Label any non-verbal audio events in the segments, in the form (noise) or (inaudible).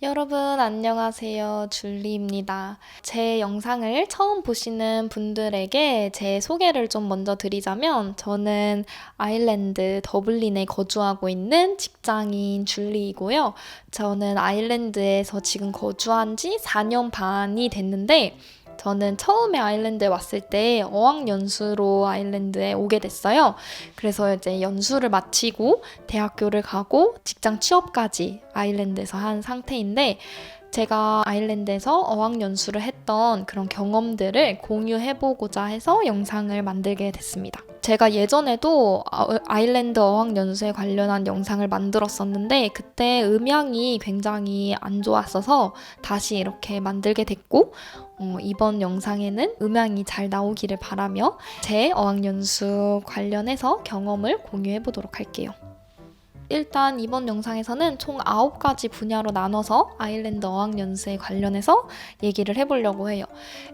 여러분 안녕하세요. 줄리입니다. 제 영상을 처음 보시는 분들에게 제 소개를 좀 먼저 드리자면 저는 아일랜드 더블린에 거주하고 있는 직장인 줄리이고요. 저는 아일랜드에서 지금 거주한 지 4년 반이 됐는데 저는 처음에 아일랜드에 왔을 때 어학연수로 아일랜드에 오게 됐어요. 그래서 이제 연수를 마치고 대학교를 가고 직장 취업까지 아일랜드에서 한 상태인데 제가 아일랜드에서 어학연수를 했던 그런 경험들을 공유해보고자 해서 영상을 만들게 됐습니다. 제가 예전에도 아- 아일랜드 어학연수에 관련한 영상을 만들었었는데 그때 음향이 굉장히 안 좋았어서 다시 이렇게 만들게 됐고 어, 이번 영상에는 음향이 잘 나오기를 바라며 제 어학연수 관련해서 경험을 공유해 보도록 할게요. 일단 이번 영상에서는 총 9가지 분야로 나눠서 아일랜드 어학 연수에 관련해서 얘기를 해보려고 해요.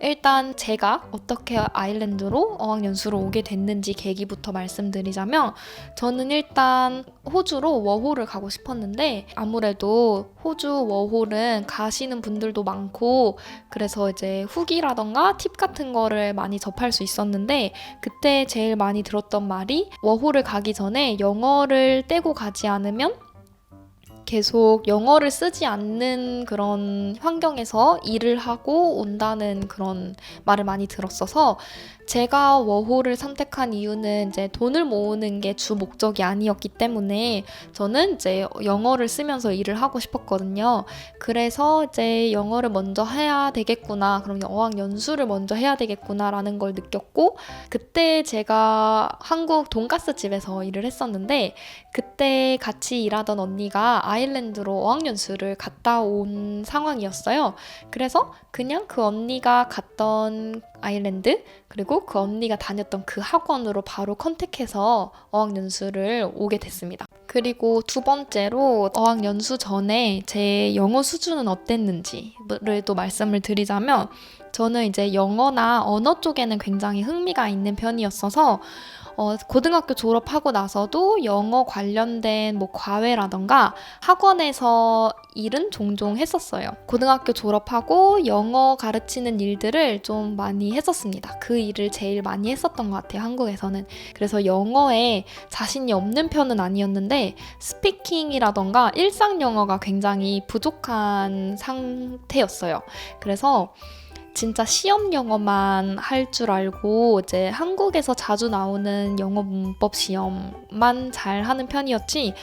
일단 제가 어떻게 아일랜드로 어학 연수로 오게 됐는지 계기부터 말씀드리자면 저는 일단 호주로 워홀을 가고 싶었는데 아무래도 호주 워홀은 가시는 분들도 많고 그래서 이제 후기라던가 팁 같은 거를 많이 접할 수 있었는데 그때 제일 많이 들었던 말이 워홀을 가기 전에 영어를 떼고 가지 않으면 계속 영어를 쓰지 않는 그런 환경에서 일을 하고 온다는 그런 말을 많이 들었어서 제가 워홀을 선택한 이유는 이제 돈을 모으는 게 주 목적이 아니었기 때문에 저는 이제 영어를 쓰면서 일을 하고 싶었거든요. 그래서 이제 영어를 먼저 해야 되겠구나. 그럼 어학 연수를 먼저 해야 되겠구나라는 걸 느꼈고 그때 제가 한국 돈가스 집에서 일을 했었는데 그때 같이 일하던 언니가 아일랜드로 어학연수를 갔다 온 상황이었어요. 그래서 그냥 그 언니가 갔던 아일랜드 그리고 그 언니가 다녔던 그 학원으로 바로 컨택해서 어학연수를 오게 됐습니다. 그리고 두 번째로 어학연수 전에 제 영어 수준은 어땠는지를 또 말씀을 드리자면 저는 이제 영어나 언어 쪽에는 굉장히 흥미가 있는 편이었어서 어, 고등학교 졸업하고 나서도 영어 관련된 뭐 과외라던가 학원에서 일은 종종 했었어요. 고등학교 졸업하고 영어 가르치는 일들을 좀 많이 했었습니다. 그 일을 제일 많이 했었던 것 같아요, 한국에서는. 그래서 영어에 자신이 없는 편은 아니었는데, 스피킹이라던가 일상 영어가 굉장히 부족한 상태였어요. 그래서 진짜 시험 영어만 할 줄 알고 이제 한국에서 자주 나오는 영어 문법 시험만 잘 하는 편이었지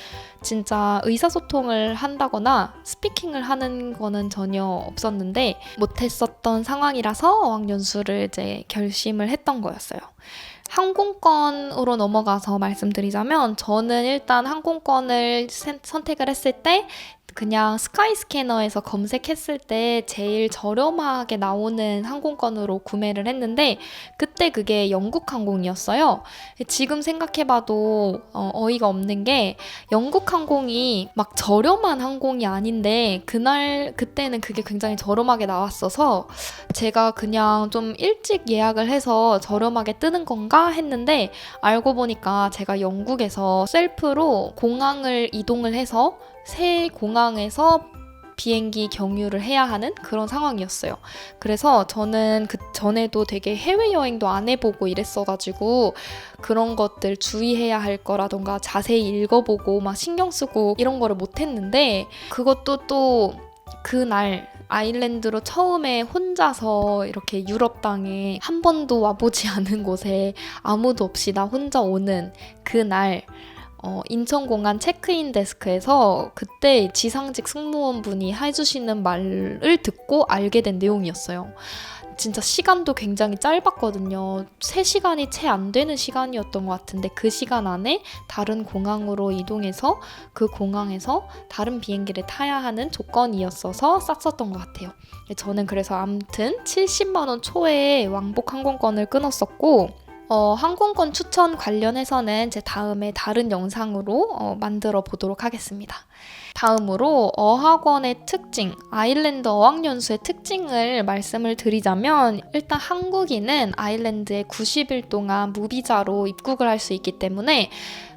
진짜 의사소통을 한다거나 스피킹을 하는 거는 전혀 없었는데 못했었던 상황이라서 어학연수를 이제 결심을 했던 거였어요. 항공권으로 넘어가서 말씀드리자면 저는 일단 항공권을 선택을 했을 때 그냥 스카이 스캐너에서 검색했을 때 제일 저렴하게 나오는 항공권으로 구매를 했는데 그때 그게 영국 항공이었어요. 지금 생각해봐도 어, 이가 없는 게 영국 항공이 막 저렴한 항공이 아닌데 그날 그때는 그게 굉장히 저렴하게 나왔어서 제가 그냥 좀 일찍 예약을 해서 저렴하게 뜨는 건가 했는데 알고 보니까 제가 영국에서 셀프로 공항을 이동을 해서 새 공항에서 비행기 경유를 해야 하는 그런 상황이었어요. 그래서 저는 그 전에도 되게 해외여행도 안 해보고 이랬어가지고 그런 것들 주의해야 할 거라던가 자세히 읽어보고 막 신경 쓰고 이런 거를 못했는데 그것도 또 그날 아일랜드로 처음에 혼자서 이렇게 유럽 땅에 한 번도 와보지 (laughs) 않은 곳에 아무도 없이 나 혼자 오는 그날 어, 인천공항 체크인 데스크에서 그때 지상직 승무원분이 해주시는 말을 듣고 알게 된 내용이었어요. 진짜 시간도 굉장히 짧았거든요. 3시간이 채 안 되는 시간이었던 것 같은데 그 시간 안에 다른 공항으로 이동해서 그 공항에서 다른 비행기를 타야 하는 조건이었어서 쌌었던 것 같아요. 저는 그래서 암튼 70만원 초에 왕복 항공권을 끊었었고 어, 항공권 추천 관련해서는 제 다음에 다른 영상으로 어, 만들어 보도록 하겠습니다. 다음으로 어학원의 특징, 아일랜드 어학연수의 특징을 말씀을 드리자면 일단 한국인은 아일랜드에 90일 동안 무비자로 입국을 할 수 있기 때문에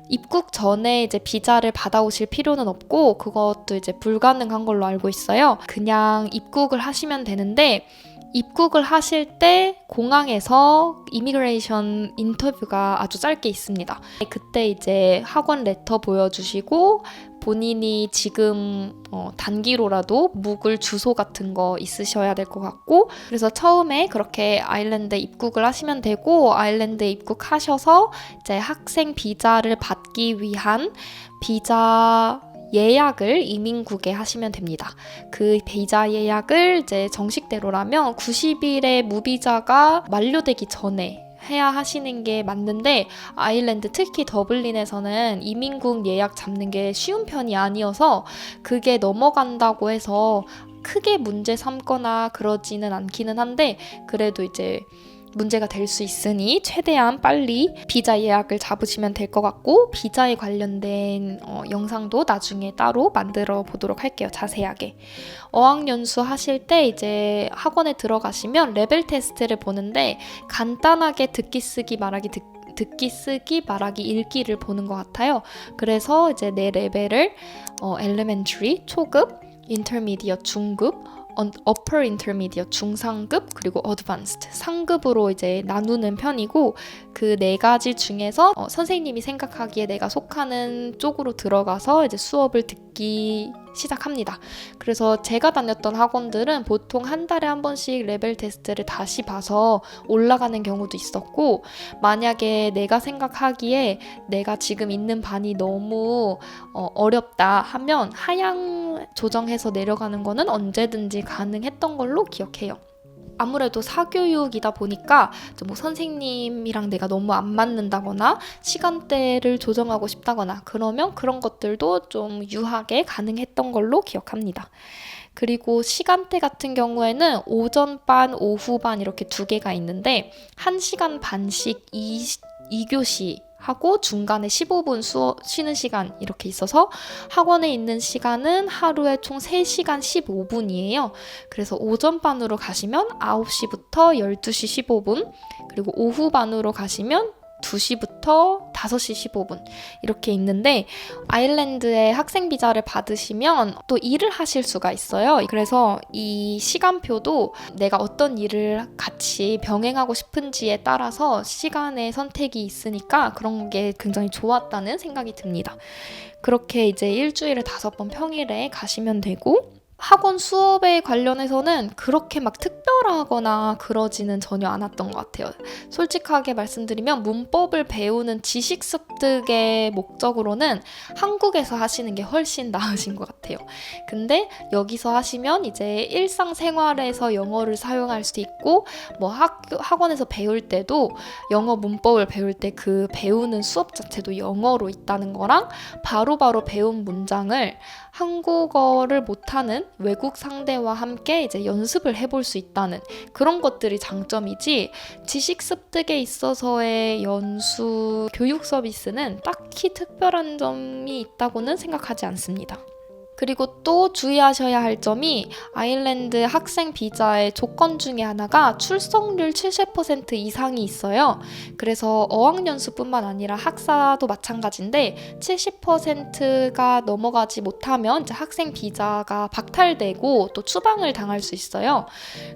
입국 전에 이제 비자를 받아오실 필요는 없고 그것도 이제 불가능한 걸로 알고 있어요. 그냥 입국을 하시면 되는데 입국을 하실 때 공항에서 이미그레이션 인터뷰가 아주 짧게 있습니다. 그때 이제 학원 레터 보여주시고 본인이 지금 어, 단기로라도 묵을 주소 같은 거 있으셔야 될 것 같고 그래서 처음에 그렇게 아일랜드에 입국을 하시면 되고 아일랜드에 입국하셔서 이제 학생 비자를 받기 위한 비자 예약을 이민국에 하시면 됩니다. 그 비자 예약을 이제 정식대로라면 90일의 무비자가 만료되기 전에 해야 하시는 게 맞는데 아일랜드 특히 더블린에서는 이민국 예약 잡는 게 쉬운 편이 아니어서 그게 넘어간다고 해서 크게 문제 삼거나 그러지는 않기는 한데 그래도 이제 문제가 될 수 있으니 최대한 빨리 비자 예약을 잡으시면 될 것 같고 비자에 관련된 어, 영상도 나중에 따로 만들어 보도록 할게요 자세하게 어학연수 하실 때 이제 학원에 들어가시면 레벨 테스트를 보는데 간단하게 듣기 쓰기 말하기 듣 듣기 쓰기 말하기 읽기를 보는 것 같아요. 그래서 이제 내 레벨을 어, elementary 초급, intermediate 중급, upper intermediate 중상급 그리고 advanced. 상급으로 이제 나누는 편이고 그 네 가지 중에서 어, 선생님이 생각하기에 내가 속하는 쪽으로 들어가서 이제 수업을 듣기 시작합니다. 그래서 제가 다녔던 학원들은 보통 한 달에 한 번씩 레벨 테스트를 다시 봐서 올라가는 경우도 있었고 만약에 내가 생각하기에 내가 지금 있는 반이 너무 어, 어렵다 하면 하향 조정해서 내려가는 거는 언제든지 가능했던 걸로 기억해요. 아무래도 사교육이다 보니까 좀뭐 선생님이랑 내가 너무 안 맞는다거나 시간대를 조정하고 싶다거나 그러면 그런 것들도 좀 유하게 가능했던 걸로 기억합니다. 그리고 시간대 같은 경우에는 오전반, 오후반 이렇게 두 개가 있는데 1시간 반씩 2, 2교시 하고 중간에 15분 수업, 쉬는 시간 이렇게 있어서 학원에 있는 시간은 하루에 총 3시간 15분이에요. 그래서 오전 반으로 가시면 9시부터 12시 15분, 그리고 오후 반으로 가시면 2시부터 5시 15분 이렇게 있는데 아일랜드에 학생 비자를 받으시면 또 일을 하실 수가 있어요. 그래서 이 시간표도 내가 어떤 일을 같이 병행하고 싶은지에 따라서 시간의 선택이 있으니까 그런 게 굉장히 좋았다는 생각이 듭니다. 그렇게 이제 일주일에 다섯 번 평일에 가시면 되고 학원 수업에 관련해서는 그렇게 막 특별하거나 그러지는 전혀 않았던 것 같아요. 솔직하게 말씀드리면 문법을 배우는 지식 습득의 목적으로는 한국에서 하시는 게 훨씬 나으신 것 같아요. 근데 여기서 하시면 이제 일상생활에서 영어를 사용할 수 있고 뭐 학교 학원에서 배울 때도 영어 문법을 배울 때 그 배우는 수업 자체도 영어로 있다는 거랑 바로바로 배운 문장을 한국어를 못하는 외국 상대와 함께 이제 연습을 해볼 수 있다는 그런 것들이 장점이지 지식 습득에 있어서의 연수 교육 서비스는 딱히 특별한 점이 있다고는 생각하지 않습니다. 그리고 또 주의하셔야 할 점이 아일랜드 학생 비자의 조건 중에 하나가 출석률 70% 이상이 있어요. 그래서 어학연수뿐만 아니라 학사도 마찬가지인데 70%가 넘어가지 못하면 학생 비자가 박탈되고 또 추방을 당할 수 있어요.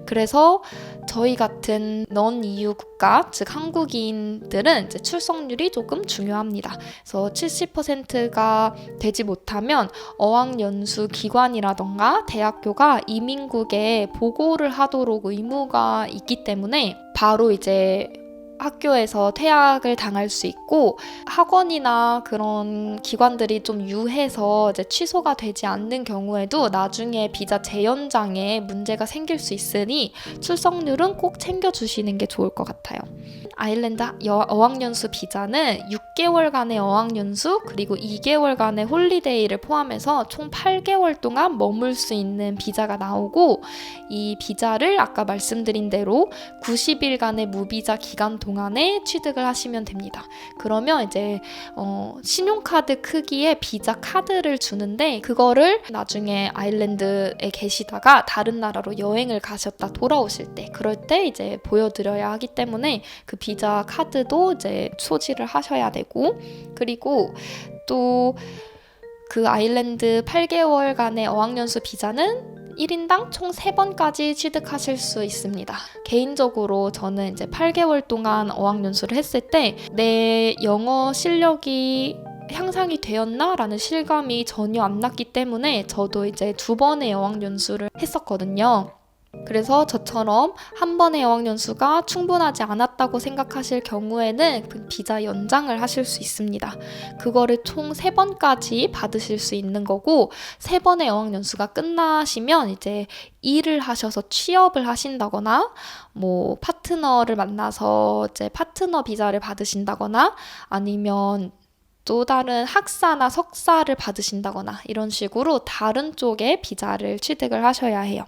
그래서 저희 같은 넌 EU 국가, 즉 한국인들은 출석률이 조금 중요합니다. 그래서 70%가 되지 못하면 어학연 수 기관이라던가 대학교가 이민국에 보고를 하도록 의무가 있기 때문에 바로 이제 학교에서 퇴학을 당할 수 있고 학원이나 그런 기관들이 좀 유해서 이제 취소가 되지 않는 경우에도 나중에 비자 재연장에 문제가 생길 수 있으니 출석률은 꼭 챙겨주시는 게 좋을 것 같아요. 아일랜드 여- 어학연수 비자는 6개월간의 어학연수 그리고 2개월간의 홀리데이를 포함해서 총 8개월 동안 머물 수 있는 비자가 나오고 이 비자를 아까 말씀드린 대로 90일간의 무비자 기간 동안 에 취득을 하시면 됩니다. 그러면 이제 어, 신용카드 크기의 비자 카드를 주는데 그거를 나중에 아일랜드에 계시다가 다른 나라로 여행을 가셨다 돌아오실 때 그럴 때 이제 보여드려야 하기 때문에 그 비자 카드도 이제 소지를 하셔야 되고 그리고 또그 아일랜드 8개월간의 어학연수 비자는 1인당 총 3번까지 취득하실 수 있습니다. 개인적으로 저는 이제 8개월 동안 어학연수를 했을 때 내 영어 실력이 향상이 되었나? 라는 실감이 전혀 안 났기 때문에 저도 이제 두 번의 어학연수를 했었거든요. 그래서 저처럼 한 번의 어학연수가 충분하지 않았다고 생각하실 경우에는 그 비자 연장을 하실 수 있습니다. 그거를 총세 번까지 받으실 수 있는 거고, 세 번의 어학연수가 끝나시면 이제 일을 하셔서 취업을 하신다거나, 뭐, 파트너를 만나서 이제 파트너 비자를 받으신다거나, 아니면 또 다른 학사나 석사를 받으신다거나, 이런 식으로 다른 쪽에 비자를 취득을 하셔야 해요.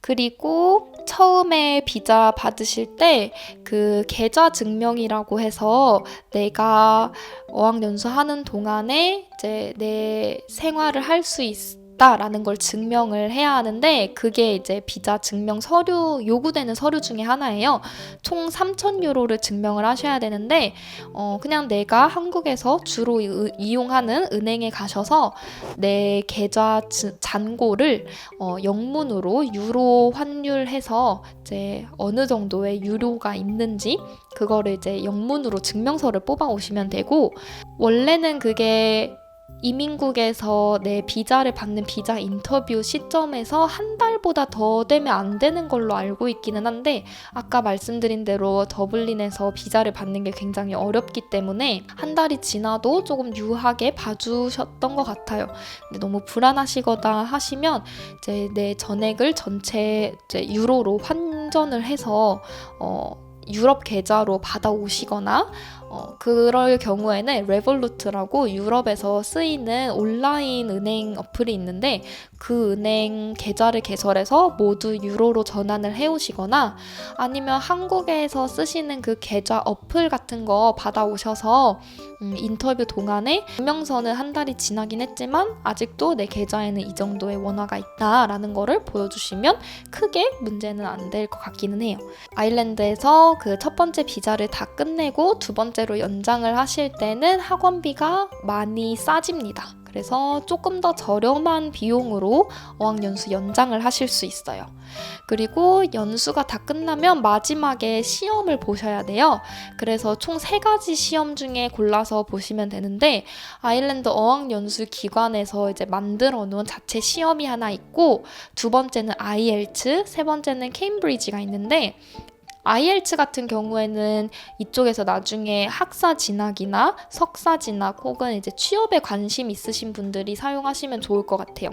그리고 처음에 비자 받으실 때 그 계좌 증명이라고 해서 내가 어학연수 하는 동안에 이제 내 생활을 할 수 있 다라는 걸 증명을 해야 하는데 그게 이제 비자 증명 서류 요구되는 서류 중에 하나예요. 총 3천 유로를 증명을 하셔야 되는데 어 그냥 내가 한국에서 주로 이- 이용하는 은행에 가셔서 내 계좌 지- 잔고를 어, 영문으로 유로 환율해서 이제 어느 정도의 유료가 있는지 그거를 이제 영문으로 증명서를 뽑아 오시면 되고 원래는 그게 이민국에서 내 비자를 받는 비자 인터뷰 시점에서 한 달보다 더 되면 안 되는 걸로 알고 있기는 한데 아까 말씀드린 대로 더블린에서 비자를 받는 게 굉장히 어렵기 때문에 한 달이 지나도 조금 유하게 봐주셨던 것 같아요. 근데 너무 불안하시거나 하시면 이제 내 전액을 전체 유로로 환전을 해서 어, 유럽 계좌로 받아 오시거나 어, 그럴 경우에는 레볼루트라고 유럽에서 쓰이는 온라인 은행 어플이 있는데 그 은행 계좌를 개설해서 모두 유로로 전환을 해 오시거나 아니면 한국에서 쓰시는 그 계좌 어플 같은 거 받아 오셔서 음, 인터뷰 동안에 증명서는 한 달이 지나긴 했지만 아직도 내 계좌에는 이 정도의 원화가 있다라는 거를 보여주시면 크게 문제는 안 될 것 같기는 해요. 아일랜드에서 그 첫 번째 비자를 다 끝내고 두 번째 로 연장을 하실 때는 학원비가 많이 싸집니다. 그래서 조금 더 저렴한 비용으로 어학연수 연장을 하실 수 있어요. 그리고 연수가 다 끝나면 마지막에 시험을 보셔야 돼요. 그래서 총 세 가지 시험 중에 골라서 보시면 되는데 아일랜드 어학연수 기관에서 이제 만들어 놓은 자체 시험이 하나 있고 두 번째는 IELTS, 세 번째는 케임브리지가 있는데 IELTS 같은 경우에는 이쪽에서 나중에 학사 진학이나 석사 진학 혹은 이제 취업에 관심 있으신 분들이 사용하시면 좋을 것 같아요.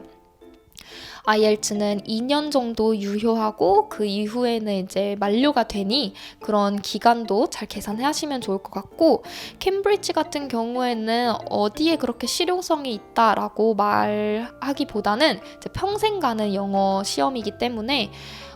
IELTS는 2년 정도 유효하고 그 이후에는 이제 만료가 되니 그런 기간도 잘 계산해 하시면 좋을 것 같고 캠브리지 같은 경우에는 어디에 그렇게 실용성이 있다라고 말하기보다는 평생 가는 영어 시험이기 때문에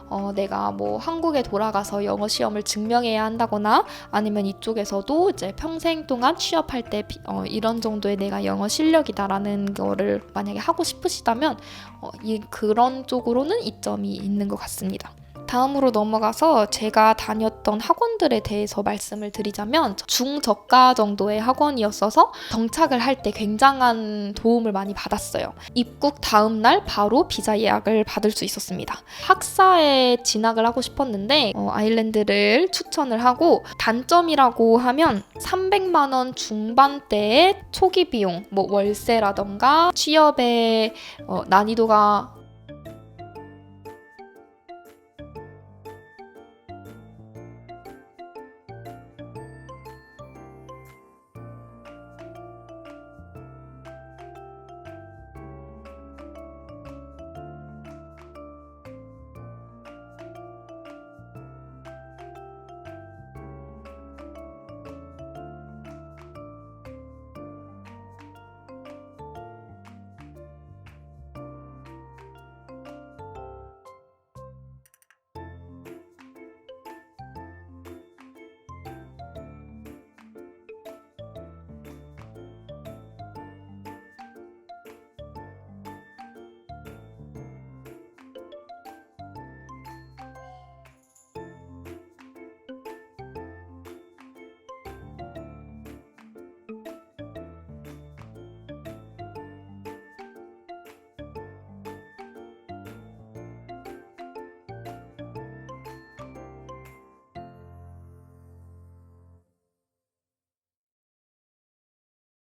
어, 내가 뭐 한국에 돌아가서 영어 시험을 증명해야 한다거나 아니면 이쪽에서도 이제 평생 동안 취업할 때 비- 어, 이런 정도의 내가 영어 실력이다라는 거를 만약에 하고 싶으시다면 어, 이 그런 쪽으로는 이점이 있는 것 같습니다. 다음으로 넘어가서 제가 다녔던 학원들에 대해서 말씀을 드리자면 중저가 정도의 학원이었어서 정착을 할 때 굉장한 도움을 많이 받았어요. 입국 다음 날 바로 비자 예약을 받을 수 있었습니다. 학사에 진학을 하고 싶었는데 어, 아일랜드를 추천을 하고 단점이라고 하면 300만 원 중반대의 초기 비용, 뭐 월세라던가 취업의 어, 난이도가